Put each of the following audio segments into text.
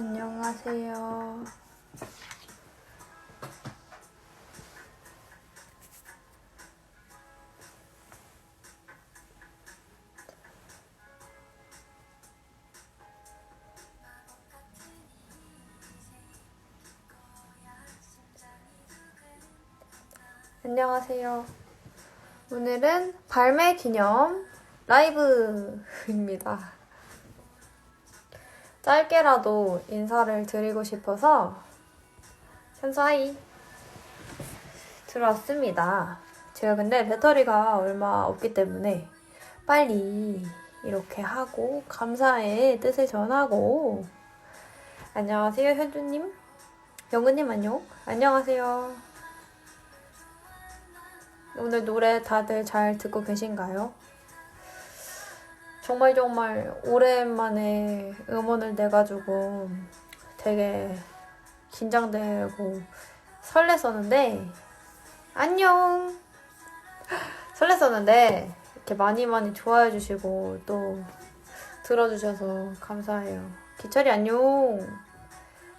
안녕하세요. 안녕하세요. 오늘은 발매 기념 라이브입니다. 짧게라도 인사를 드리고 싶어서 현사히 들어왔습니다. 제가 근데 배터리가 얼마 없기 때문에 빨리 이렇게 하고 감사의 뜻을 전하고 안녕하세요 현주님 영근님 안녕 안녕하세요 오늘 노래 다들 잘 듣고 계신가요? 정말 정말 오랜만에 음원을 내가지고 되게 긴장되고 설렜었는데 안녕! 설렜었는데 이렇게 많이 많이 좋아해 주시고 또 들어주셔서 감사해요. 기철이 안녕!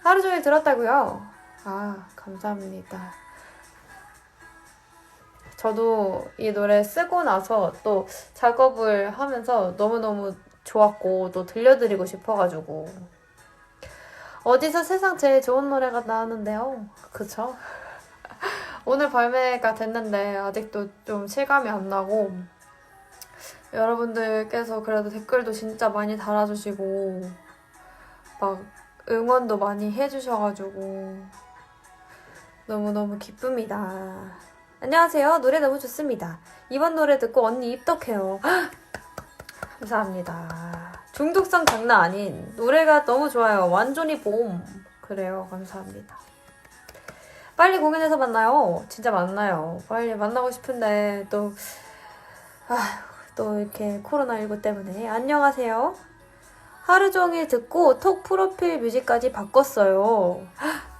하루 종일 들었다고요? 아 감사합니다 저도 이 노래 쓰고 나서 또 작업을 하면서 너무너무 좋았고 또 들려드리고 싶어가지고 어디서 세상 제일 좋은 노래가 나왔는데요. 그쵸? 오늘 발매가 됐는데 아직도 좀 실감이 안 나고 여러분들께서 그래도 댓글도 진짜 많이 달아주시고 막 응원도 많이 해주셔가지고 너무너무 기쁩니다. 안녕하세요. 노래 너무 좋습니다. 이번 노래 듣고 언니 입덕해요. 감사합니다. 중독성 장난 아닌 노래가 너무 좋아요. 완전히 봄. 그래요. 감사합니다. 빨리 공연에서 만나요. 진짜 만나요. 빨리 만나고 싶은데 또, 아, 또 이렇게 코로나19 때문에. 안녕하세요. 하루 종일 듣고 톡 프로필 뮤직까지 바꿨어요.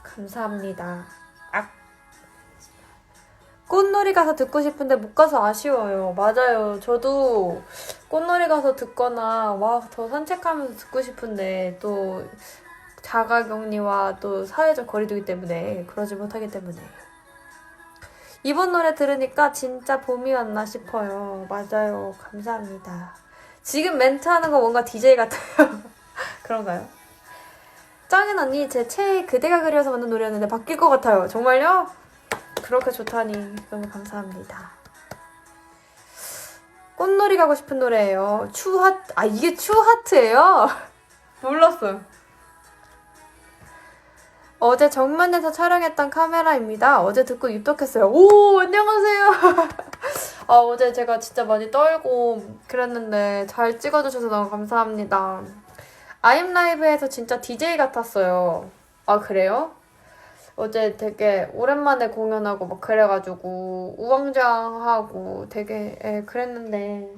감사합니다. 꽃놀이 가서 듣고 싶은데 못 가서 아쉬워요. 맞아요. 저도 꽃놀이 가서 듣거나 와 더 산책하면서 듣고 싶은데 또 자가 격리와 또 사회적 거리두기 때문에 그러지 못하기 때문에 이번 노래 들으니까 진짜 봄이 왔나 싶어요. 맞아요. 감사합니다. 지금 멘트 하는 거 뭔가 DJ 같아요. 그런가요? 짱인 언니 제 최애 그대가 그려서 만든 노래였는데 바뀔 것 같아요. 정말요? 그렇게 좋다니 너무 감사합니다. 꽃놀이 가고 싶은 노래예요. 추하트 아 이게 추하트예요? 몰랐어요. 어제 정면에서 촬영했던 카메라입니다. 어제 듣고 입덕했어요. 오 안녕하세요. 아 어제 제가 진짜 많이 떨고 그랬는데 잘 찍어주셔서 너무 감사합니다. 아임 라이브에서 진짜 DJ 같았어요. 아 그래요? 어제 되게 오랜만에 공연하고 막 그래가지고 우왕좌왕하고 되게 예, 그랬는데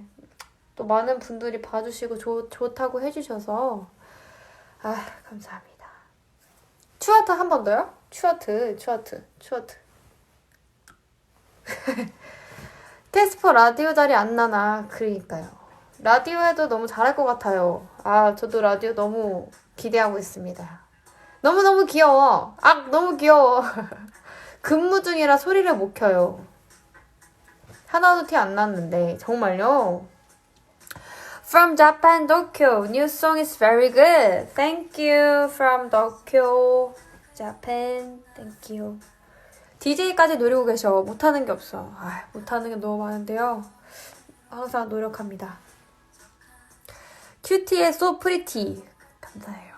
또 많은 분들이 봐주시고 좋, 좋다고 해주셔서 아 감사합니다. 추아트 한 번 더요? 추아트 추아트 추아트 테스퍼 라디오 자리 안 나나 그러니까요. 라디오 해도 너무 잘할 것 같아요. 아 저도 라디오 너무 기대하고 있습니다. 너무너무 귀여워. 아, 너무 귀여워. 근무 중이라 소리를 못 켜요. 하나도 티 안 났는데, 정말요? From Japan, Tokyo. New song is very good. Thank you. From Tokyo, Japan. Thank you. DJ까지 노리고 계셔. 못하는 게 없어. 아, 못하는 게 너무 많은데요. 항상 노력합니다. 큐티의 So Pretty. 감사해요.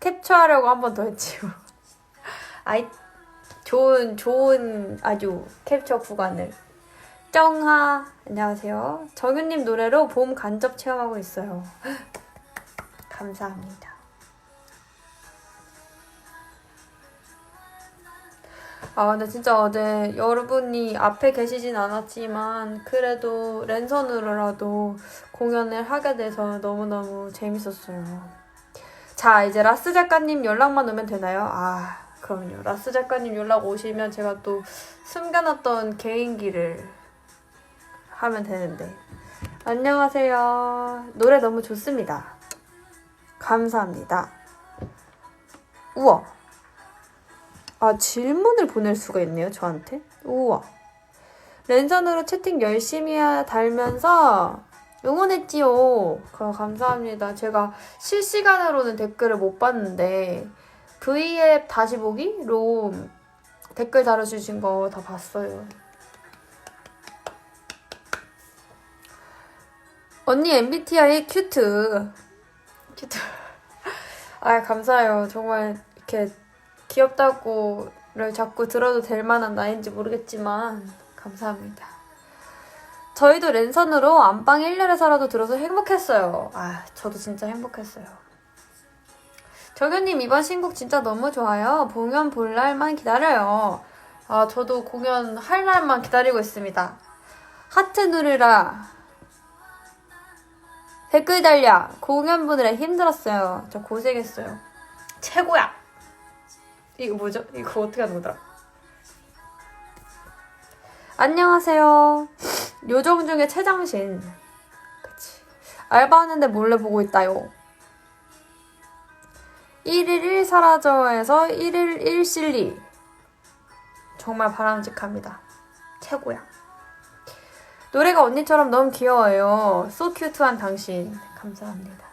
캡처하려고 한 번 더 했지요. 아이, 좋은, 좋은 아주 캡처 구간을. 정하, 안녕하세요. 정윤님 노래로 봄 간접 체험하고 있어요. 감사합니다. 아, 근데 진짜 어제 여러분이 앞에 계시진 않았지만, 그래도 랜선으로라도 공연을 하게 돼서 너무너무 재밌었어요. 자, 이제 라스 작가님 연락만 오면 되나요? 아, 그럼요. 라스 작가님 연락 오시면 제가 또 숨겨놨던 개인기를 하면 되는데. 안녕하세요. 노래 너무 좋습니다. 감사합니다. 우와. 아, 질문을 보낼 수가 있네요, 저한테. 우와. 랜선으로 채팅 열심히 하- 달면서 응원했지요. 그, 감사합니다. 제가 실시간으로는 댓글을 못 봤는데, V앱 다시 보기로 댓글 달아주신 거 다 봤어요. 언니 MBTI 큐트. 큐트. 아, 감사해요. 정말 이렇게 귀엽다고를 자꾸 들어도 될 만한 나이인지 모르겠지만, 감사합니다. 저희도 랜선으로 안방 1열에서라도 들어서 행복했어요. 아, 저도 진짜 행복했어요. 정현님 이번 신곡 진짜 너무 좋아요. 공연 볼 날만 기다려요. 아, 저도 공연 할 날만 기다리고 있습니다. 하트 누르라. 댓글 달려. 공연 보느라 힘들었어요. 저 고생했어요. 최고야. 이거 뭐죠? 이거 어떻게 하는 거더라? 안녕하세요. 요정 중에 최장신. 그치. 알바하는데 몰래 보고 있다요. 1일 1 사라져에서 1일 1 실리. 정말 바람직합니다. 최고야. 노래가 언니처럼 너무 귀여워요. Cute한 당신. 감사합니다.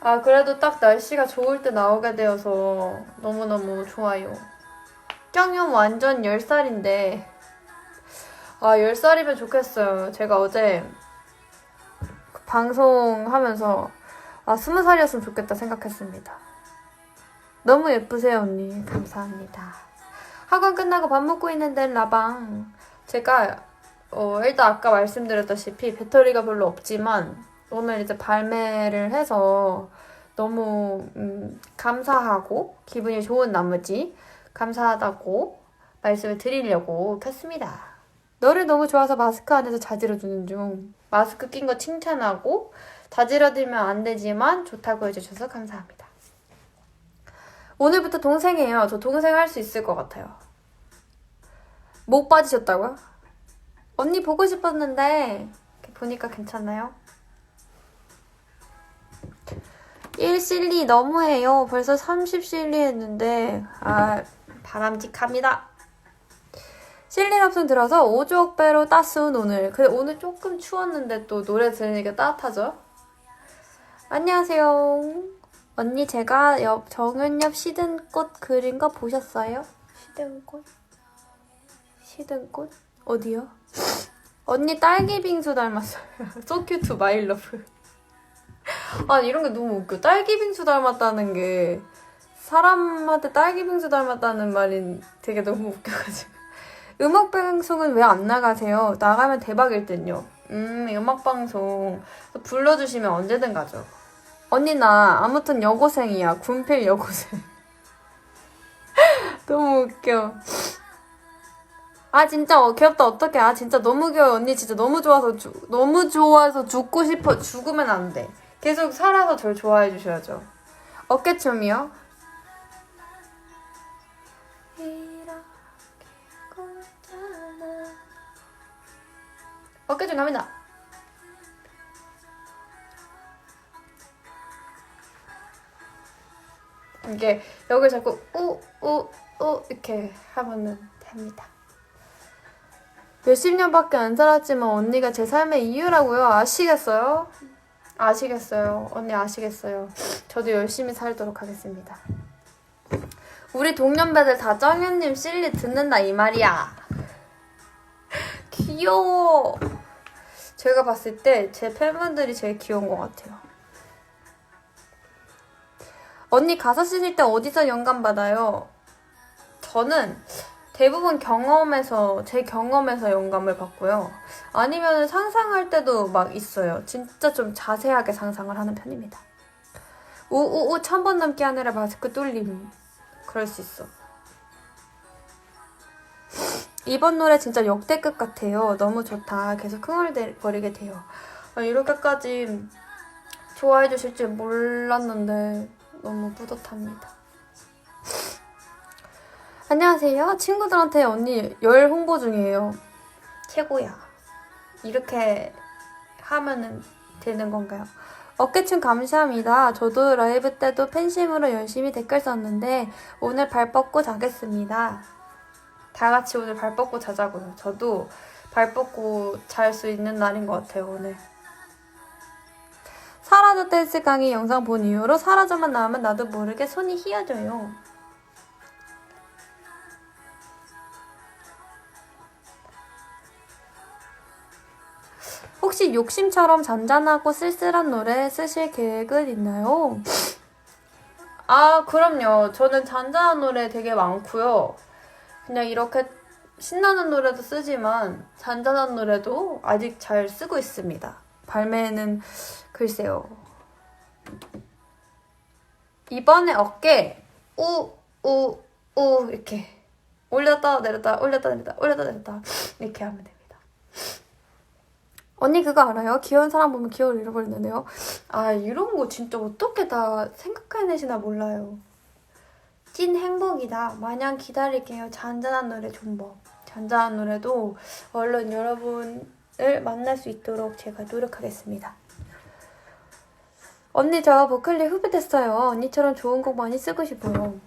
아, 그래도 딱 날씨가 좋을 때 나오게 되어서 너무너무 좋아요. 짱형 완전 10살인데. 아, 10살이면 좋겠어요. 제가 어제 그 방송하면서 아, 20살이었으면 좋겠다 생각했습니다. 너무 예쁘세요, 언니. 감사합니다. 학원 끝나고 밥 먹고 있는데 라방. 제가 어, 일단 아까 말씀드렸다시피 배터리가 별로 없지만 오늘 이제 발매를 해서 너무 음, 감사하고 기분이 좋은 나머지 감사하다고 말씀을 드리려고 켰습니다. 너를 너무 좋아서 마스크 안에서 자지러주는 중 마스크 낀 거 칭찬하고 자지러들면 안 되지만 좋다고 해주셔서 감사합니다. 오늘부터 동생이에요. 저 동생 할 수 있을 것 같아요. 목 빠지셨다고요? 언니 보고 싶었는데 보니까 괜찮나요? 1실리 너무해요. 벌써 30실리 했는데 아 바람직합니다. 실리 합성 들어서 5조 배로 따스운 오늘. 그 오늘 조금 추웠는데 또 노래 들으니까 따뜻하죠? 안녕하세요. 언니 제가 옆 정은엽 시든꽃 그린 거 보셨어요? 시든꽃? 시든꽃? 어디요? 언니 딸기 빙수 닮았어요. So cute, my love. 아 이런 게 너무 웃겨. 딸기 빙수 닮았다는 게 사람한테 딸기 빙수 닮았다는 말이 되게 너무 웃겨가지고. 음악 방송은 왜 안 나가세요? 나가면 대박일 듯요. 음 음악 방송 불러주시면 언제든 가죠. 언니 나 아무튼 여고생이야. 군필 여고생. 너무 웃겨. 아 진짜 어, 귀엽다 어떡해 아 진짜 너무 귀여워 언니 진짜 너무 좋아서 죽 너무 좋아서 죽고 싶어 죽으면 안돼 계속 살아서 절 좋아해 주셔야죠 어깨춤이요? 어깨춤 갑니다 이게 여기 자꾸 우 우 우 이렇게 하면은 됩니다 몇십 년밖에 안 살았지만 언니가 제 삶의 이유라고요? 아시겠어요? 아시겠어요. 언니 아시겠어요. 저도 열심히 살도록 하겠습니다. 우리 동년배들 다 정현님 실리 듣는다 이 말이야. 귀여워. 제가 봤을 때 제 팬분들이 제일 귀여운 것 같아요. 언니 가사 쓰실 때 어디서 영감 받아요? 저는 대부분 경험에서 제 경험에서 영감을 받고요. 아니면 상상할 때도 막 있어요. 진짜 좀 자세하게 상상을 하는 편입니다. 우우우 천번 넘기 하느라 마스크 뚫림. 그럴 수 있어. 이번 노래 진짜 역대급 같아요. 너무 좋다. 계속 흥얼거리게 돼요. 아, 이렇게까지 좋아해 주실 줄 몰랐는데 너무 뿌듯합니다. 안녕하세요. 친구들한테 언니 열 홍보 중이에요. 최고야. 이렇게 하면은 되는 건가요? 어깨춤 감사합니다. 저도 라이브 때도 팬심으로 열심히 댓글 썼는데 오늘 발 뻗고 자겠습니다. 다 같이 오늘 발 뻗고 자자고요. 저도 발 뻗고 잘 수 있는 날인 것 같아요, 오늘. 사라져 댄스 강의 영상 본 이후로 사라져만 나오면 나도 모르게 손이 휘어져요. 혹시 욕심처럼 잔잔하고 쓸쓸한 노래 쓰실 계획은 있나요? 아, 그럼요. 저는 잔잔한 노래 되게 많고요. 그냥 이렇게 신나는 노래도 쓰지만 잔잔한 노래도 아직 잘 쓰고 있습니다. 발매는 글쎄요. 이번에 어깨 우, 우, 우 이렇게 올렸다 내렸다 올렸다 내렸다 올렸다 내렸다 이렇게 하면 됩니다. 언니 그거 알아요? 귀여운 사람 보면 기억을 잃어버린다네요. 아 이런 거 진짜 어떻게 다 생각해내시나 몰라요. 찐 행복이다. 마냥 기다릴게요. 잔잔한 노래 존버. 잔잔한 노래도 얼른 여러분을 만날 수 있도록 제가 노력하겠습니다. 언니 저 보컬리 후배 됐어요. 언니처럼 좋은 곡 많이 쓰고 싶어요.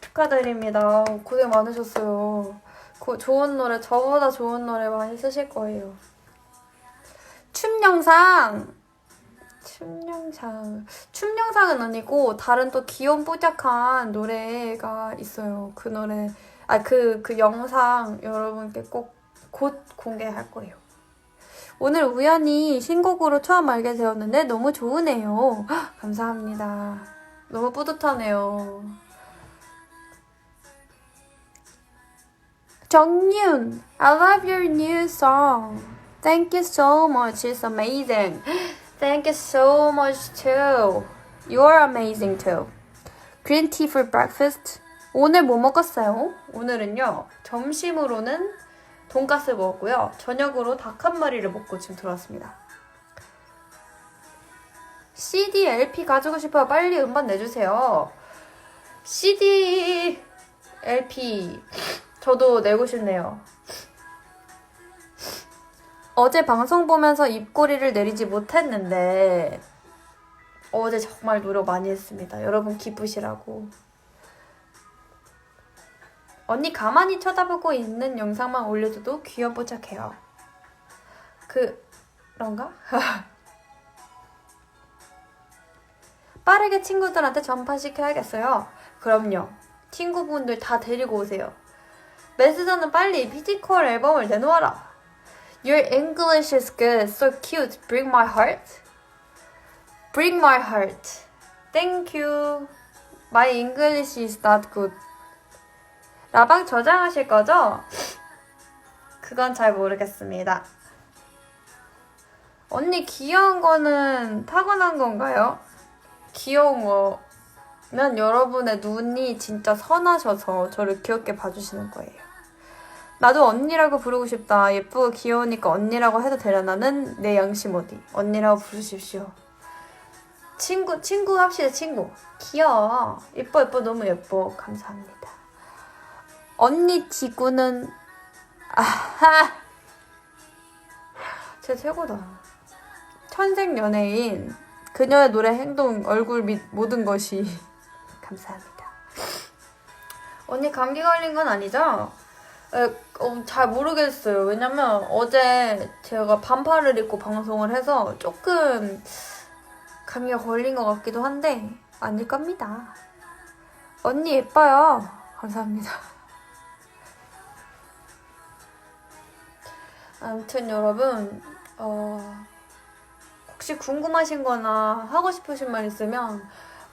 축하드립니다. 고생 많으셨어요. 고, 좋은 노래, 저보다 좋은 노래 많이 쓰실 거예요. 춤 영상! 춤 영상. 춤 영상은 아니고, 다른 또 귀여운 뽀짝한 노래가 있어요. 그 노래, 아, 그, 그 영상 여러분께 꼭 곧 공개할 거예요. 오늘 우연히 신곡으로 처음 알게 되었는데 너무 좋으네요. 헉, 감사합니다. 너무 뿌듯하네요. 정윤, I love your new song. Thank you so much. It's amazing. Thank you so much too. You're amazing too. Green tea for breakfast. 오늘 뭐 먹었어요? 오늘은요, 점심으로는 돈가스 먹었고요. 저녁으로 닭 한 마리를 먹고 지금 들어왔습니다. CD, LP 가지고 싶어요. 빨리 음반 내주세요. CD, LP. 저도 내고 싶네요. 어제 방송 보면서 입꼬리를 내리지 못했는데, 어제 정말 노력 많이 했습니다. 여러분 기쁘시라고. 언니 가만히 쳐다보고 있는 영상만 올려줘도 귀염뽀짝해요. 그런가? 빠르게 친구들한테 전파시켜야겠어요. 그럼요. 친구분들 다 데리고 오세요. 메스저는 빨리 피지컬 앨범을 내놓아라. Your English is good, so cute. Bring my heart. Bring my heart. Thank you. My English is not good. 라방 저장하실 거죠? 그건 잘 모르겠습니다. 언니 귀여운 거는 타고난 건가요? 귀여운 거면 여러분의 눈이 진짜 선하셔서 저를 귀엽게 봐주시는 거예요. 나도 언니라고 부르고 싶다. 예쁘고 귀여우니까 언니라고 해도 되려나는 내 양심 어디. 언니라고 부르십시오. 친구, 친구 합시다, 친구. 귀여워. 예뻐, 예뻐, 너무 예뻐. 감사합니다. 언니 지구는 아하 제 최고다 천생 연예인 그녀의 노래 행동 얼굴 및 모든 것이 감사합니다 언니 감기 걸린 건 아니죠? 에, 어, 잘 모르겠어요. 왜냐면 어제 제가 반팔을 입고 방송을 해서 조금 감기가 걸린 것 같기도 한데 아닐 겁니다. 언니 예뻐요. 감사합니다. 아무튼 여러분 어, 혹시 궁금하신 거나 하고 싶으신 말 있으면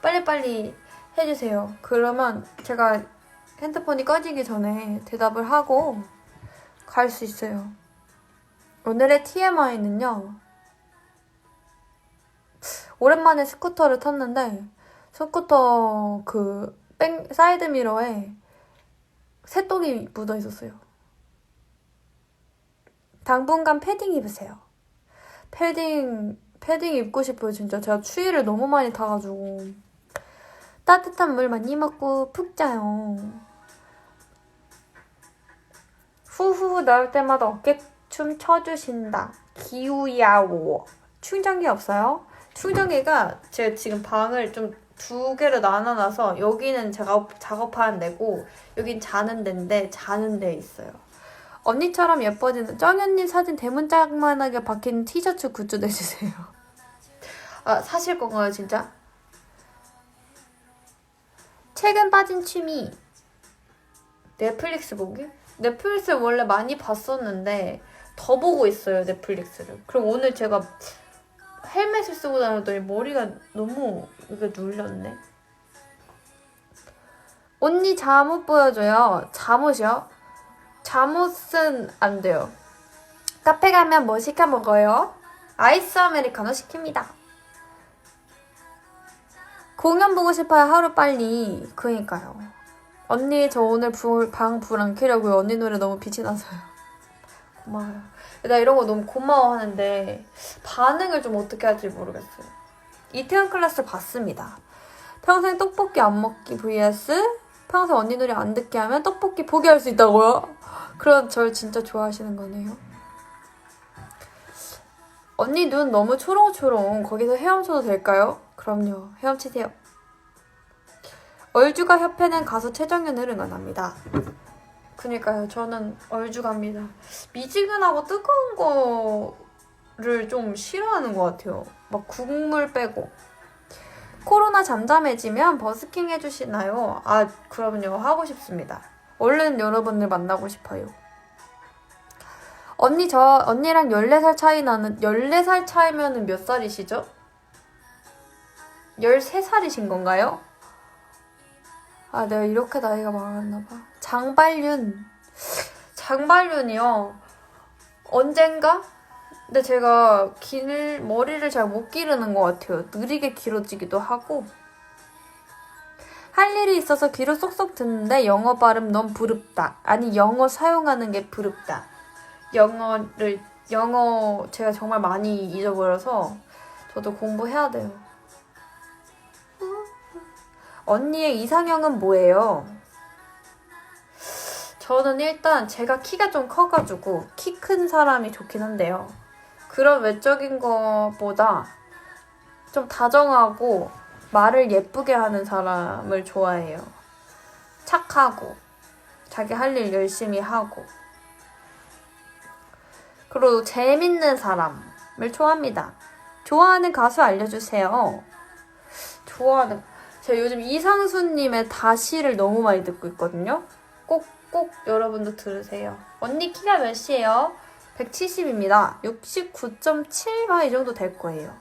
빨리빨리 해주세요. 그러면 제가 핸드폰이 꺼지기 전에 대답을 하고 갈 수 있어요. 오늘의 TMI는요. 오랜만에 스쿠터를 탔는데 스쿠터 그 뺑, 사이드 미러에 새똥이 묻어 있었어요. 당분간 패딩 입으세요. 패딩, 패딩 입고 싶어요, 진짜. 제가 추위를 너무 많이 타가지고. 따뜻한 물 많이 먹고 푹 자요. 후후 나올 때마다 어깨춤 춰주신다. 기우야오. 충전기 없어요? 충전기가 제가 지금 방을 좀 두 개로 나눠놔서 여기는 제가 작업하는 데고 여긴 자는 데인데 자는 데 있어요. 언니처럼 예뻐지는 쩡현님 사진 대문짝만하게 박힌 티셔츠 굿즈 내주세요. 아 사실 건가요 진짜? 최근 빠진 취미 넷플릭스 보기? 넷플릭스 원래 많이 봤었는데 더 보고 있어요 넷플릭스를. 그럼 오늘 제가 헬멧을 쓰고 다녔더니 머리가 너무 이게 눌렸네. 언니 잠옷 보여줘요. 잠옷이요? 잠옷은 안 돼요. 카페 가면 뭐 시켜 먹어요? 아이스 아메리카노 시킵니다. 공연 보고 싶어요 하루 빨리. 그니까요. 언니 저 오늘 불, 방불 안 켜려고요. 언니 노래 너무 빛이 나서요. 고마워요. 나 이런 거 너무 고마워하는데 반응을 좀 어떻게 할지 모르겠어요. 이태원 클래스 봤습니다. 평생 떡볶이 안 먹기 vs 평생 언니 노래 안 듣게 하면 떡볶이 포기할 수 있다고요? 그럼 절 진짜 좋아하시는 거네요. 언니 눈 너무 초롱초롱. 거기서 헤엄쳐도 될까요? 그럼요. 헤엄치세요. 얼주가 협회는 가수 최정현을 응원합니다. 그니까요. 저는 얼주 갑니다. 미지근하고 뜨거운 거를 좀 싫어하는 것 같아요. 막 국물 빼고. 코로나 잠잠해지면 버스킹 해주시나요? 아, 그럼요. 하고 싶습니다. 얼른 여러분들 만나고 싶어요. 언니, 저, 언니랑 14살 차이 나는, 14살 차이면은 몇 살이시죠? 13살이신 건가요? 아, 내가 이렇게 나이가 많았나봐. 장발륜. 장발륜이요. 언젠가? 근데 제가 길, 머리를 잘 못 기르는 것 같아요. 느리게 길어지기도 하고. 할 일이 있어서 귀로 쏙쏙 듣는데 영어 발음 너무 부럽다. 아니, 영어 사용하는 게 부럽다. 영어를, 영어 제가 정말 많이 잊어버려서 저도 공부해야 돼요. 언니의 이상형은 뭐예요? 저는 일단 제가 키가 좀 커가지고 키 큰 사람이 좋긴 한데요. 그런 외적인 것보다 좀 다정하고 말을 예쁘게 하는 사람을 좋아해요. 착하고 자기 할 일 열심히 하고 그리고 재밌는 사람을 좋아합니다. 좋아하는 가수 알려주세요. 좋아하는 제가 요즘 이상수님의 다시를 너무 많이 듣고 있거든요. 꼭, 꼭 여러분도 들으세요. 언니 키가 몇이에요? 170입니다. 69.7가 이 정도 될 거예요.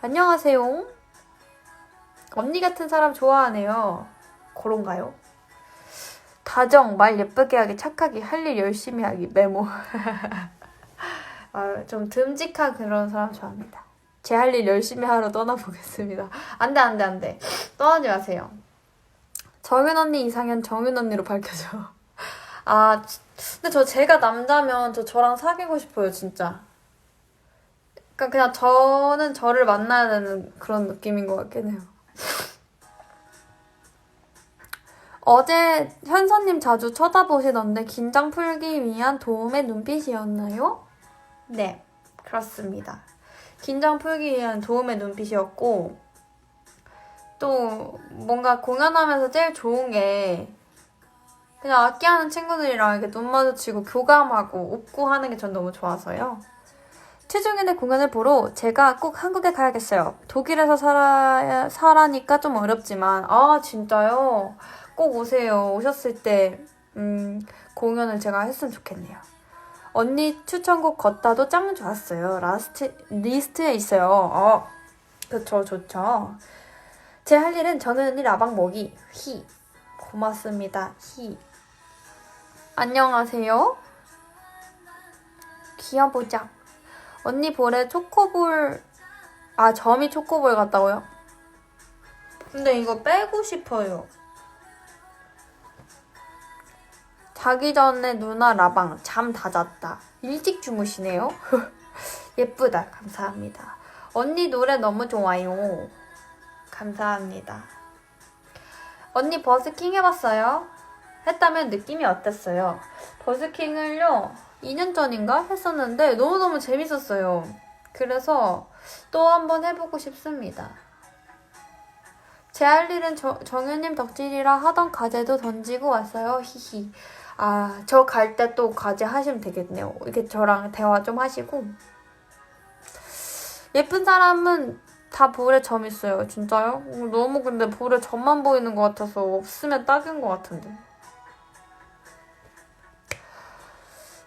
안녕하세요. 언니 같은 사람 좋아하네요. 그런가요? 다정, 말 예쁘게 하기, 착하기, 할 일 열심히 하기, 메모. 아, 좀 듬직한 그런 사람 좋아합니다. 제 할 일 열심히 하러 떠나보겠습니다. 안 돼, 안 돼, 안 돼. 떠나지 마세요. 정윤 언니 이상현 정윤 언니로 밝혀줘. 아, 지- 근데 저 제가 남자면 저 저랑 사귀고 싶어요, 진짜. 그러니까 그냥 저는 저를 만나야 되는 그런 느낌인 것 같긴 해요. 어제 현서님 자주 쳐다보시던데 긴장 풀기 위한 도움의 눈빛이었나요? 네, 그렇습니다. 긴장 풀기 위한 도움의 눈빛이었고 또 뭔가 공연하면서 제일 좋은 게 그냥 악기하는 친구들이랑 이렇게 눈 마주치고 교감하고 웃고 하는 게 전 너무 좋아서요. 최종현의 공연을 보러 제가 꼭 한국에 가야겠어요. 독일에서 살아, 살아니까 좀 어렵지만, 아, 진짜요? 꼭 오세요. 오셨을 때, 음, 공연을 제가 했으면 좋겠네요. 언니 추천곡 걷다도 짱 좋았어요. 라스트, 리스트에 있어요. 어, 그쵸, 좋죠. 제 할 일은 저는 언니 라방 먹이. 히. 고맙습니다. 히. 안녕하세요. 귀여보자. 언니 볼에 초코볼, 아, 점이 초코볼 같다고요? 근데 이거 빼고 싶어요. 자기 전에 누나 라방 잠 다 잤다. 일찍 주무시네요. 예쁘다. 감사합니다. 언니 노래 너무 좋아요. 감사합니다. 언니 버스킹 해봤어요? 했다면 느낌이 어땠어요? 버스킹을요, 2년 전인가 했었는데 너무너무 재밌었어요. 그래서 또 한번 해보고 싶습니다. 제 할 일은 저, 정현님 덕질이라 하던 과제도 던지고 왔어요. 히히. 아, 저 갈 때또 과제 하시면 되겠네요. 이렇게 저랑 대화 좀 하시고. 예쁜 사람은 다 볼에 점 있어요. 진짜요? 어, 너무 근데 볼에 점만 보이는 것 같아서 없으면 딱인 것 같은데.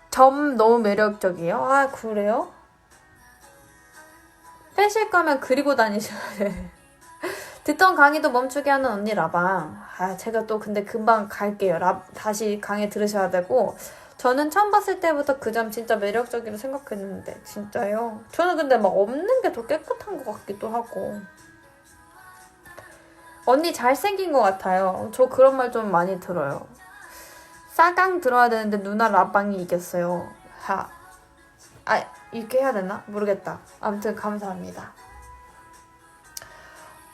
점 너무 매력적이에요? 아, 그래요? 빼실 거면 그리고 다니셔야 돼. 듣던 강의도 멈추게 하는 언니 라방. 아, 제가 또 근데 금방 갈게요. 라, 다시 강의 들으셔야 되고. 저는 처음 봤을 때부터 그 점 진짜 매력적이라고 생각했는데, 진짜요? 저는 근데 막 없는 게 더 깨끗한 것 같기도 하고. 언니 잘생긴 것 같아요. 저 그런 말 좀 많이 들어요. 싸강 들어야 되는데 누나 라방이 이겼어요. 하. 아, 이렇게 해야 되나? 모르겠다. 아무튼 감사합니다.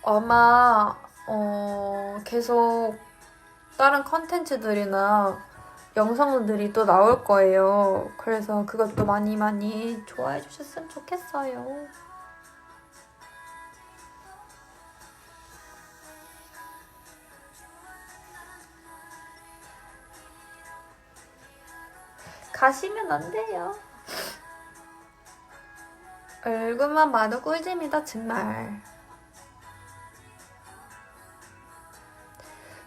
아마 어, 계속 다른 컨텐츠들이나 영상들이 또 나올 거예요. 그래서 그것도 많이 많이 좋아해 주셨으면 좋겠어요. 가시면 안 돼요. 얼굴만 봐도 꿀잼이다 정말.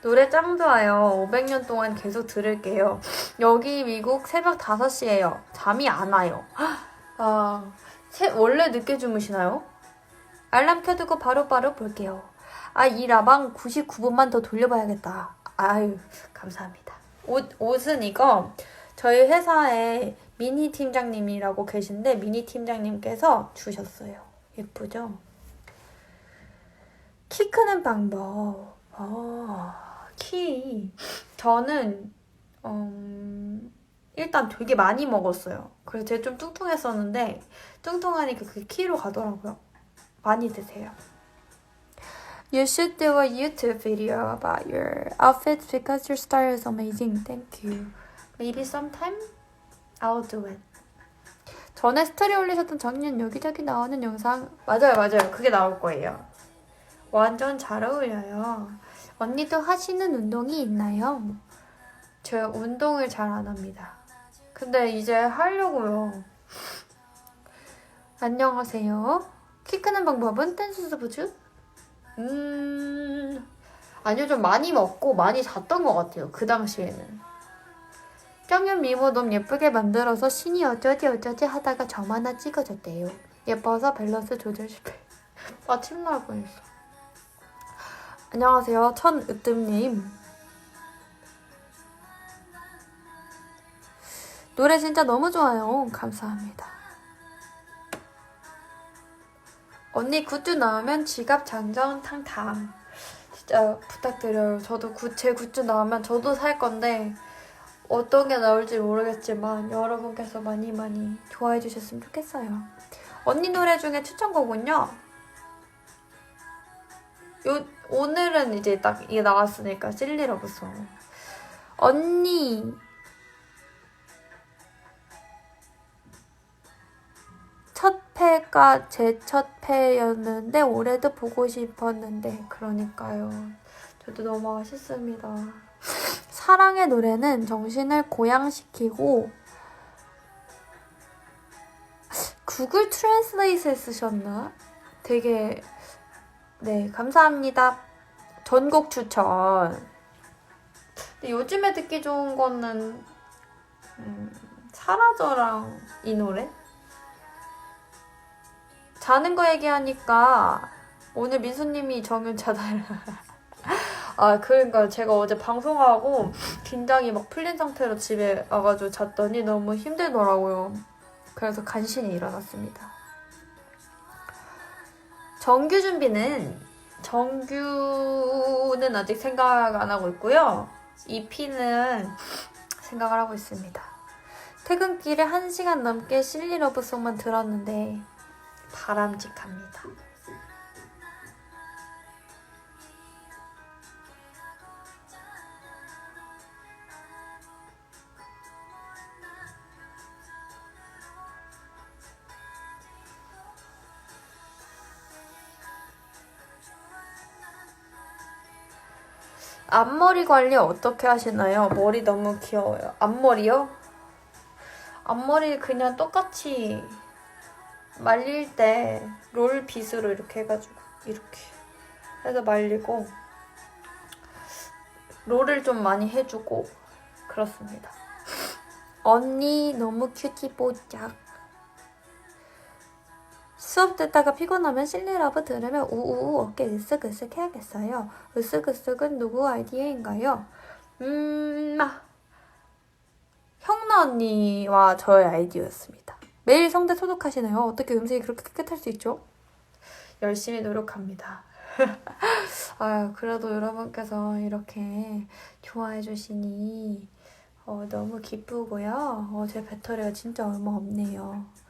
노래 짱 좋아요. 500년 동안 계속 들을게요. 여기 미국 새벽 5시에요. 잠이 안 와요. 아, 새, 원래 늦게 주무시나요? 알람 켜두고 바로바로 바로 볼게요. 아, 이 라방 99분만 더 돌려봐야겠다. 아유, 감사합니다. 옷, 옷은 이거 저희 회사에 미니 팀장님이라고 계신데 미니 팀장님께서 주셨어요. 예쁘죠? 키 크는 방법. 어. 키 저는 음, 일단 되게 많이 먹었어요. 그래서 제가 좀 뚱뚱했었는데 뚱뚱하니까 그 키로 가더라고요. 많이 드세요. You should do a YouTube video about your outfits because your style is amazing. Thank you. Maybe sometime I'll do it. 전에 스토리 올리셨던 작년 여기저기 나오는 영상 맞아요 맞아요 그게 나올 거예요. 완전 잘 어울려요. 언니도 하시는 운동이 있나요? 저 운동을 잘 안 합니다. 근데 이제 하려고요. 안녕하세요. 키 크는 방법은 댄스 스포츠? 음, 아니요, 좀 많이 먹고 많이 잤던 것 같아요. 그 당시에는. 평년 미모 너무 예쁘게 만들어서 신이 어쩌지 어쩌지 하다가 점 하나 찍어줬대요. 예뻐서 밸런스 조절 실패. 아침 날 뻔했어. 안녕하세요. 천으뜸님. 노래 진짜 너무 좋아요. 감사합니다. 언니 굿즈 나오면 지갑 장전 탕탕. 진짜 부탁드려요. 저도 굿, 제 굿즈 나오면 저도 살 건데 어떤 게 나올지 모르겠지만 여러분께서 많이 많이 좋아해 주셨으면 좋겠어요. 언니 노래 중에 추천곡은요. 요, 오늘은 이제 딱 이게 나왔으니까 실리러브송. 언니. 첫 패가 제 첫 패였는데 올해도 보고 싶었는데 그러니까요. 저도 너무 아쉽습니다. 사랑의 노래는 정신을 고양시키고 구글 트랜스레이트에 쓰셨나? 되게 네, 감사합니다. 전곡 추천. 근데 요즘에 듣기 좋은 거는 음, 사라져랑 이 노래? 자는 거 얘기하니까 오늘 민수님이 정윤 자달. 아 그러니까 제가 어제 방송하고 긴장이 막 풀린 상태로 집에 와가지고 잤더니 너무 힘들더라고요. 그래서 간신히 일어났습니다. 정규 준비는 정규는 아직 생각 안 하고 있고요. EP는 생각을 하고 있습니다. 퇴근길에 1시간 넘게 실리 러브송만 들었는데 바람직합니다. 앞머리 관리 어떻게 하시나요? 머리 너무 귀여워요. 앞머리요? 앞머리 그냥 똑같이 말릴 때 롤 빗으로 이렇게 해가지고 이렇게 해서 말리고 롤을 좀 많이 해주고 그렇습니다. 언니 너무 큐티 뽀짝. 수업 듣다가 피곤하면 실내라브 들으면 우우우 어깨 으쓱으쓱 해야겠어요. 으쓱으쓱은 누구 아이디어인가요? 음, 아, 형나 언니와 저의 아이디어였습니다. 매일 성대 소독하시나요? 어떻게 음색이 그렇게 깨끗할 수 있죠? 열심히 노력합니다. 아, 그래도 여러분께서 이렇게 좋아해 주시니 어, 너무 기쁘고요. 어, 제 배터리가 진짜 얼마 없네요.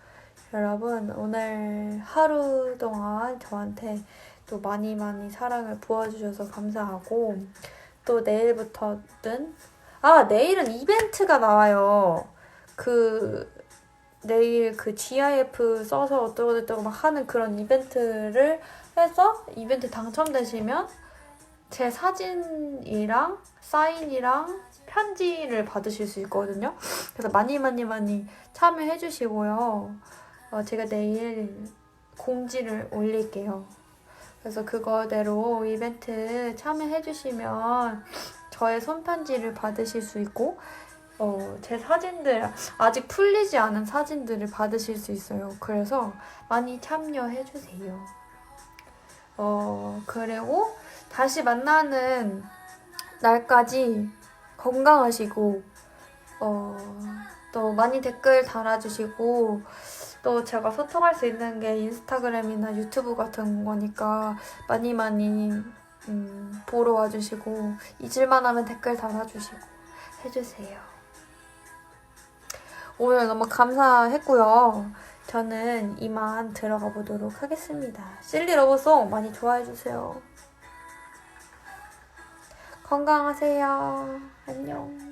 여러분, 오늘 하루 동안 저한테 또 많이 많이 사랑을 부어주셔서 감사하고, 또 내일부터는, 아, 내일은 이벤트가 나와요. 그, 내일 그 GIF 써서 어쩌고저쩌고 막 하는 그런 이벤트를 해서 이벤트 당첨되시면 제 사진이랑 사인이랑 편지를 받으실 수 있거든요. 그래서 많이 많이 많이 참여해 주시고요. 어, 제가 내일 공지를 올릴게요. 그래서 그거대로 이벤트 참여해 주시면 저의 손편지를 받으실 수 있고 어, 제 사진들 아직 풀리지 않은 사진들을 받으실 수 있어요. 그래서 많이 참여해 주세요. 어, 그리고 다시 만나는 날까지 건강하시고 어, 또 많이 댓글 달아주시고 또 제가 소통할 수 있는 게 인스타그램이나 유튜브 같은 거니까 많이 많이 음, 보러 와주시고 잊을만 하면 댓글 달아주시고 해주세요. 오늘 너무 감사했고요. 저는 이만 들어가 보도록 하겠습니다. 실리 러브송 많이 좋아해주세요. 건강하세요. 안녕.